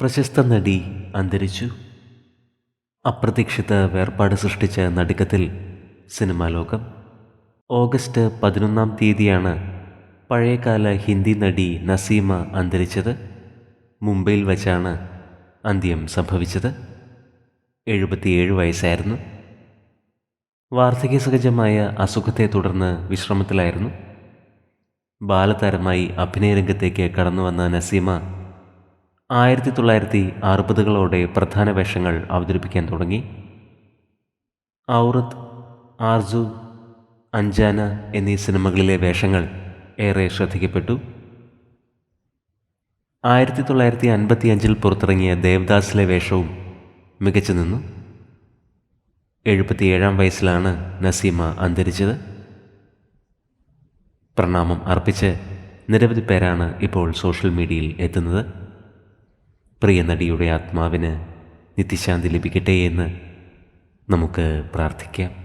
പ്രശസ്ത നടി അന്തരിച്ചു. അപ്രതീക്ഷിത വേർപാട് സൃഷ്ടിച്ച നടുക്കത്തിൽ സിനിമാ ലോകം. ഓഗസ്റ്റ് പതിനൊന്നാം തീയതിയാണ് പഴയകാല ഹിന്ദി നടി നസീമ അന്തരിച്ചത്. മുംബൈയിൽ വച്ചാണ് അന്ത്യം സംഭവിച്ചത്. എഴുപത്തിയേഴ് വയസ്സായിരുന്നു. വാർദ്ധക്യസഹജമായ അസുഖത്തെ തുടർന്ന് വിശ്രമത്തിലായിരുന്നു. ബാലതാരമായി അഭിനയരംഗത്തേക്ക് കടന്നു വന്ന നസീമ ആയിരത്തി തൊള്ളായിരത്തി അറുപതുകളോടെ പ്രധാന വേഷങ്ങൾ അവതരിപ്പിക്കാൻ തുടങ്ങി. ഔറത്ത് ആർജു അഞ്ജാന എന്നീ സിനിമകളിലെ വേഷങ്ങൾ ഏറെ ശ്രദ്ധിക്കപ്പെട്ടു. ആയിരത്തി തൊള്ളായിരത്തി അൻപത്തി അഞ്ചിൽ പുറത്തിറങ്ങിയ ദേവദാസിലെ വേഷവും മികച്ചു നിന്നു. എഴുപത്തിയേഴാം വയസ്സിലാണ് നസീമ അന്തരിച്ചത്. പ്രണാമം അർപ്പിച്ച് നിരവധി പേരാണ് ഇപ്പോൾ സോഷ്യൽ മീഡിയയിൽ എത്തുന്നത്. പ്രിയ നടിയുടെ ആത്മാവിന് നിത്യശാന്തി ലഭിക്കട്ടെ എന്ന് നമുക്ക് പ്രാർത്ഥിക്കാം.